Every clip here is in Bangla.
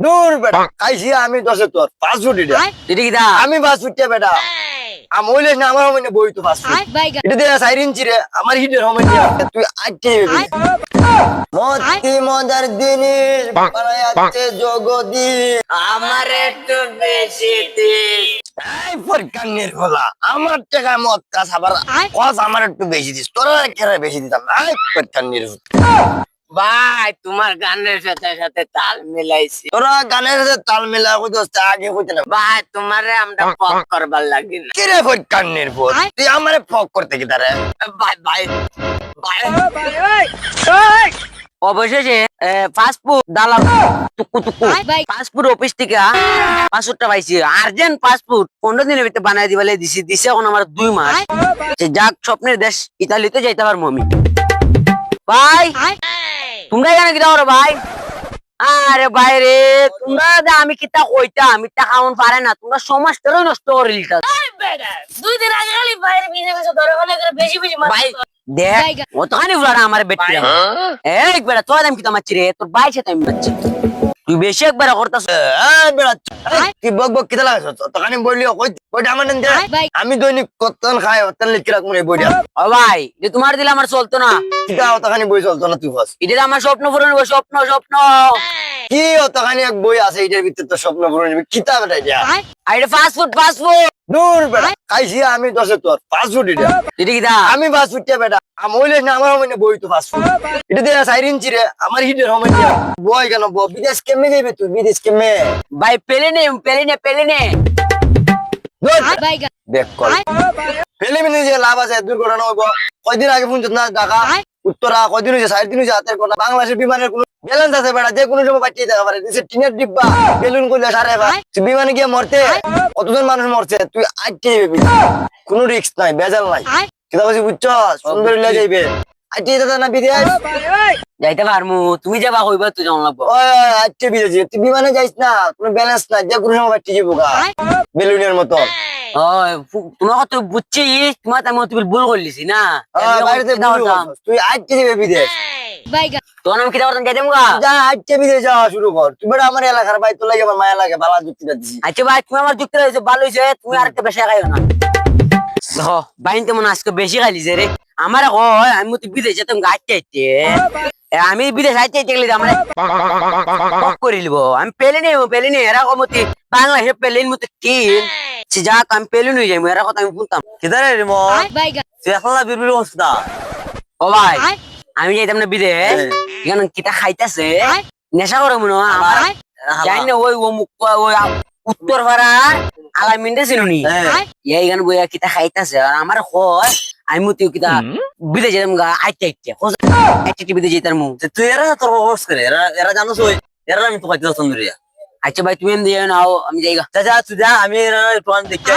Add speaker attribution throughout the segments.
Speaker 1: দূর বেটা। খাইছি আমি দশে তোর।
Speaker 2: কি দা?
Speaker 1: আমি ফুড বেটা? আমি হইলে না আমার বই তো ফাস্ট ফুড এটা দিয়ে সাইড ইঞ্চি রে আমার হিটের হবে তুই আটকে মতি মজার জিনিস বানায়াছে জগদি
Speaker 2: আমার একটু বেশি দিস।
Speaker 1: এই ফরকানের গলা। আমার টাকা মদ কাজ আবার কস আমার একটু বেশি দিস। তোরা বেশি দিতাম? এই ফরকানের
Speaker 2: ভাই তোমার গানের সাথে সাথে তাল মিলাইছি।
Speaker 1: তোরা গানের সাথে তাল মেলা কইতে আগে কইতে না।
Speaker 2: ভাই তোমারে আমরা পক করবার লাগি না।
Speaker 1: কিরে ফরকানের পর তুই আমারে ফক করতে কি তারে?
Speaker 2: ভাই ভাই ভাই। অবশেষে পাসপোর্ট দালাল টুকু টুকু। পাসপোর্ট অফিস থেকে পাসপোর্টটা পাইছি। আর্জেন্ট পাসপোর্ট পনেরো দিনের ভিতরে বানাই দিবালে দিছি দিছে এখন আমার দুই মাস। যাক স্বপ্নের দেশ ইতালিতে যাইতে পারব আমি। ভাই তোমরা জানো কিতা করো ভাই? আরে ভাই রে তোমরা যে আমি কিতা কইতা আমি তা খাওয়ান পারে না। তোমরা সমাজটারই নষ্ট করে লিটা
Speaker 3: দুই দিন আগে খালি বাইরে বিজে গেছে ধরে ফেলে করে বেশি বেশি
Speaker 2: ভাই দেখ খানি ফুলাটা আমার বেটি এক বেটা তোর দাম কিতা মারছি রে? তোর বাইছে তাই আমি মারছি। তুই বেশি একবার করতাস
Speaker 1: তুই বক বক কিতা লাগাছ তখন বললি কই আমার আমি দৈনিক কতন খাই অতন লিখে রাখব এই বইটা
Speaker 2: ও ভাই যে তোমার দিলে আমার চলতো না।
Speaker 1: কিতা অতখানি বই চলতো না তুই বস
Speaker 2: এটা আমার স্বপ্ন পূরণ স্বপ্ন স্বপ্ন।
Speaker 1: কি অতখানি এক বই আছে এটার ভিতরে তো স্বপ্ন পূরণ হবে কিতা এটা
Speaker 2: আর ফাস্ট ফুড ফাস্ট ফুড
Speaker 1: দূর বেটা খাইছি আমি দশে তোর। ফাস্ট ফুড এটা।
Speaker 2: এটা কি
Speaker 1: আমি ফাস্ট ফুড বেটা। আমি হইলে না আমার মানে বই তো ফাস্ট ফুড এটা দিয়ে সাইড ইঞ্চি রে আমার হিটের হবে বই কেন বই বিদেশ কেমনে যাইবে তুই? বিদেশ কেমনে?
Speaker 2: ভাই পেলে নে পেলে নে পেলে নে।
Speaker 1: দেখ কর। ফিলিমিনে যে লাভ আছে দুর্ঘটনা হইব। কয়দিন আগে ফোন না ঢাকা? উত্তরা কয়দিন হয়েছে সাড়ে দিন হয়েছে হাতের কথা। বাংলাদেশের বিমানের কোনো ব্যালেন্স আছে বেড়া যে কোনো সময় বাচ্চিয়ে থাকা পারে। নিচে টিনের ডিব্বা বেলুন করলে সারে তুই বিমানে গিয়ে মরতে কতজন মানুষ মরছে তুই আটকে যাবি কোনো রিস্ক নাই বেজাল নাই। কিতা বলছি বুঝছ? সুন্দর হইলে যাইবে। আটকে যেতে না বিদেশ।
Speaker 2: যাইতে পারমু তুমি যাবা কইবা তুই জান লাগবো।
Speaker 1: ওই আটকে বিদেশ তুই বিমানে যাইস না কোনো ব্যালেন্স নাই যে কোনো সময় বাচ্চি যাব গা। বেলুনের মতো।
Speaker 2: বুঝছি তোমার ভুল করলিছি না।
Speaker 1: তুই আটকে যাবে বিদেশ।
Speaker 2: তোর নাম কিতা করতাম যাইতাম গা
Speaker 1: যা আজকে বিদেশ যাওয়া শুরু কর। তুই বেটা আমার এলাকার ভাই তোর লাগে আমার মায়া লাগে বালা যুক্তিটা দিছি।
Speaker 2: আচ্ছা ভাই তুমি আমার ভালো তুমি আর একটা বেশি খাইও না। বাইন তেমন আজকে বেশি খাইলিছে রে। আমার হয় আমি তো বিদেশ যেতাম আমি বিদেশ আইতে আইতে গেলে আমার পক করে লিব আমি পেলে নেই পেলে নেই এরা কমতি বাংলাদেশে পেলেন মতো সে যাক আমি পেলে নিয়ে যাই এরা কথা আমি শুনতাম।
Speaker 1: কিদারে রে মো তুই এখন না বিরবির
Speaker 2: ও ভাই আমি যাইতাম না বিদে এখানে কিতা খাইতেছে। নেশা করে মনে হয়। আমার জানি না ওই ওই উত্তর পাড়ার আলামিনটা ছিল নি। এই গান বইয়া কিতা খাইতাছে। আর আমার হয় আমি মতি কিতা বিদে যেতাম গা। আইতে আইতে আইতে বিদে যেতাম মু
Speaker 1: তুই এরা তোর অবস্থা করে এরা এরা জানোস ওই এরা আমি তো
Speaker 2: আচ্ছা ভাই তুমি যাও নাও আমি যাইগা
Speaker 1: যা যা তুই যা আমি এরা প্ল্যান দেখতে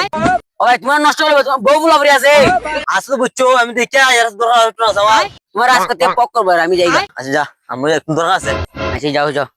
Speaker 2: ও ভাই তোমার নষ্ট হলো তোমার বউ বুলাবরি আছে।
Speaker 1: আসলে বুঝছ আমি দেখতে এরা আমার
Speaker 2: তোমার আজকে পক করব আর আমি যাই
Speaker 1: আচ্ছা যা আমি একটু দরকার আছে।
Speaker 2: আচ্ছা যাও যাও।